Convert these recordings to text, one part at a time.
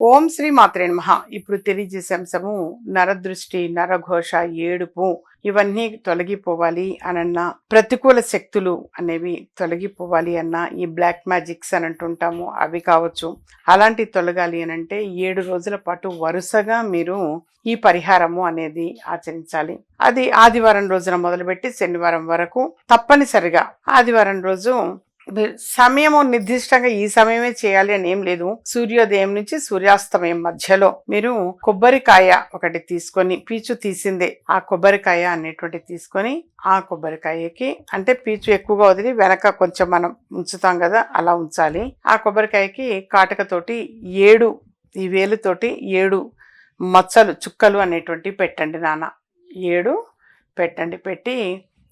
ఓం శ్రీ మాత్రే నమ. ఇప్పుడు తెలియజేసే అంశము నరదృష్టి నరఘోష ఏడుపు ఇవన్నీ తొలగిపోవాలి అనన్నా ప్రతికూల శక్తులు అనేవి తొలగిపోవాలి అన్నా ఈ బ్లాక్ మ్యాజిక్స్ అని అంటుంటాము. అవి కావచ్చు. అలాంటి తొలగాలి అని అంటే ఏడు రోజుల పాటు వరుసగా మీరు ఈ పరిహారము అనేది ఆచరించాలి. అది ఆదివారం రోజున మొదలుపెట్టి శనివారం వరకు తప్పనిసరిగా ఆదివారం రోజు సమయము నిర్దిష్టంగా ఈ సమయమే చేయాలి అని ఏం లేదు. సూర్యోదయం నుంచి సూర్యాస్తమయం మధ్యలో మీరు కొబ్బరికాయ ఒకటి తీసుకొని పీచు తీసిందే ఆ కొబ్బరికాయ అనేటువంటి తీసుకొని ఆ కొబ్బరికాయకి అంటే పీచు ఎక్కువగా వదిలి వెనక కొంచెం మనం ఉంచుతాం కదా అలా ఉంచాలి. ఆ కొబ్బరికాయకి కాటకతోటి ఏడు ఈ వేలుతోటి ఏడు మచ్చలు చుక్కలు అనేటువంటి పెట్టండి నాన్న. ఏడు పెట్టండి పెట్టి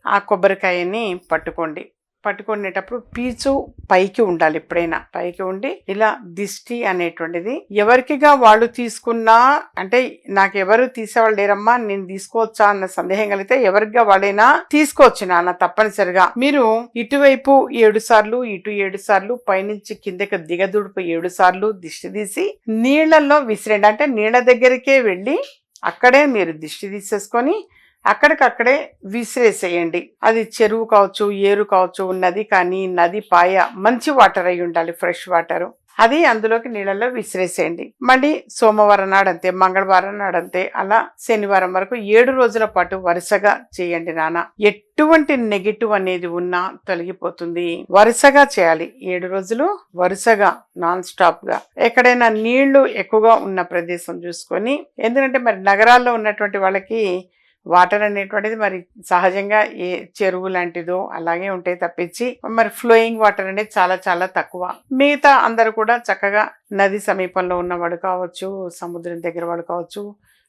ఆ కొబ్బరికాయని పట్టుకోండి. పట్టుకునేటప్పుడు పీచు పైకి ఉండాలి ఎప్పుడైనా. పైకి ఉండి ఇలా దిష్టి అనేటువంటిది ఎవరికిగా వాళ్ళు తీసుకున్నా అంటే నాకు ఎవరు తీసేవాళ్ళు లేరమ్మా నేను తీసుకోవచ్చా అన్న సందేహం కలిగితే ఎవరిగా వాళ్ళైనా తీసుకోవచ్చు నాన్న తప్పనిసరిగా. మీరు ఇటువైపు ఏడు సార్లు ఇటు ఏడు సార్లు పైనుంచి కిందకి దిగదుడుపు ఏడు సార్లు దిష్టి తీసి నీళ్ళలో విసిరండి. అంటే నీళ్ళ దగ్గరికే వెళ్ళి అక్కడే మీరు దిష్టి తీసేసుకొని అక్కడికక్కడే విసిరేసేయండి. అది చెరువు కావచ్చు ఏరు కావచ్చు నది కానీ నది పాయ మంచి వాటర్ అయి ఉండాలి ఫ్రెష్ వాటర్. అది అందులోకి నీళ్ళల్లో విసిరేసేయండి. మళ్ళీ సోమవారం నాడంతే మంగళవారం నాడంతే అలా శనివారం వరకు ఏడు రోజుల పాటు వరుసగా చేయండి నాన్న. ఎటువంటి నెగిటివ్ అనేది ఉన్నా తొలగిపోతుంది. వరుసగా చేయాలి. ఏడు రోజులు వరుసగా నాన్ స్టాప్గా ఎక్కడైనా నీళ్ళు ఎక్కువగా ఉన్న ప్రదేశం చూసుకొని ఎందుకంటే మరి నగరాల్లో ఉన్నటువంటి వాళ్ళకి వాటర్ అనేటువంటిది మరి సహజంగా ఏ చెరువు లాంటిదో అలాగే ఉంటాయి తప్పించి మరి ఫ్లోయింగ్ వాటర్ అనేది చాలా చాలా తక్కువ. మిగతా అందరూ కూడా చక్కగా నది సమీపంలో ఉన్నవాడు కావచ్చు సముద్రం దగ్గర వాడు కావచ్చు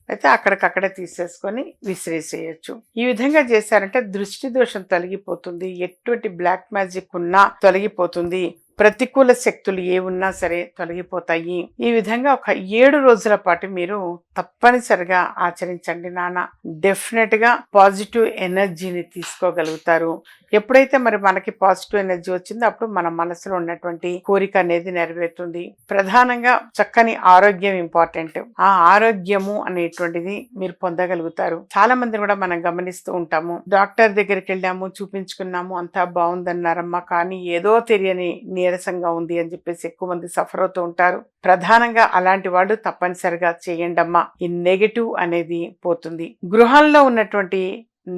అయితే అక్కడికక్కడే తీసేసుకొని విసిరేసేయచ్చు. ఈ విధంగా చేశారంటే దృష్టి దోషం తొలగిపోతుంది. ఎటువంటి బ్లాక్ మ్యాజిక్ ఉన్నా తొలగిపోతుంది. ప్రతికూల శక్తులు ఏ ఉన్నా సరే తొలగిపోతాయి. ఈ విధంగా ఒక ఏడు రోజుల పాటు మీరు తప్పనిసరిగా ఆచరించండి నాన్న. డెఫినెట్గా పాజిటివ్ ఎనర్జీని తీసుకోగలుగుతారు. ఎప్పుడైతే మరి మనకి పాజిటివ్ ఎనర్జీ వచ్చిందో అప్పుడు మన మనసులో ఉన్నటువంటి కోరిక అనేది నెరవేరుతుంది. ప్రధానంగా చక్కని ఆరోగ్యం ఇంపార్టెంట్. ఆ ఆరోగ్యము అనేటువంటిది మీరు పొందగలుగుతారు. చాలా మంది కూడా మనం గమనిస్తూ ఉంటాము. డాక్టర్ దగ్గరికి వెళ్ళాము చూపించుకున్నాము అంతా బాగుందన్నారమ్మా కానీ ఏదో తెలియని నీరసంగా ఉంది అని చెప్పేసి ఎక్కువ మంది సఫర్ అవుతూ ఉంటారు. ప్రధానంగా అలాంటి వాళ్ళు తప్పనిసరిగా చేయండమ్మా. ఈ నెగటివ్ అనేది పోతుంది. గృహంలో ఉన్నటువంటి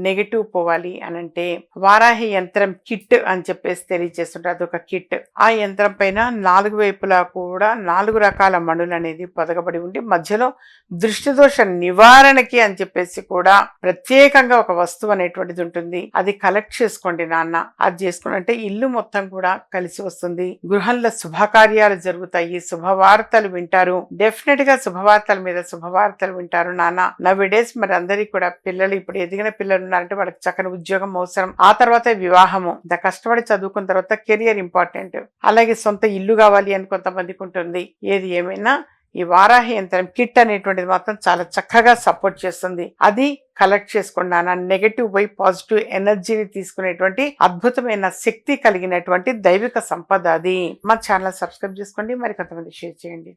నెగటివ్ పోవాలి అని అంటే వారాహి యంత్రం కిట్ అని చెప్పేసి తెలియజేస్తుంటారు. అదొక కిట్. ఆ యంత్రం పైన నాలుగు వైపులా కూడా నాలుగు రకాల మణులు అనేది పొదగబడి ఉండి మధ్యలో దృష్టి దోష నివారణకి అని చెప్పేసి కూడా ప్రత్యేకంగా ఒక వస్తువు అనేటువంటిది ఉంటుంది. అది కలెక్ట్ చేసుకోండి నాన్న. అది చేసుకుని అంటే ఇల్లు మొత్తం కూడా కలిసి వస్తుంది. గృహంలో శుభకార్యాలు జరుగుతాయి. శుభవార్తలు వింటారు. డెఫినెట్గా శుభవార్తల మీద శుభవార్తలు వింటారు నాన్న. నవ్ డేస్ మరి అందరికీ కూడా పిల్లలు ఇప్పుడు ఎదిగిన పిల్లలు ఉన్నారంటే వాళ్ళకి చక్కని ఉద్యోగం అవసరం. ఆ తర్వాత వివాహము. ఇంత కష్టపడి చదువుకున్న తర్వాత కెరియర్ ఇంపార్టెంట్. అలాగే సొంత ఇల్లు కావాలి అని కొంతమందికి ఉంటుంది. ఏది ఏమైనా ఈ వారాహి యంత్రం కిట్ అనేటువంటిది మాత్రం చాలా చక్కగా సపోర్ట్ చేస్తుంది. అది కలెక్ట్ చేసుకున్నాను? నెగటివ్ పోయి పాజిటివ్ ఎనర్జీని తీసుకునేటువంటి అద్భుతమైన శక్తి కలిగినటువంటి దైవిక సంపద అది. మా ఛానల్ సబ్స్క్రైబ్ చేసుకోండి. మరి కొంతమంది షేర్ చేయండి.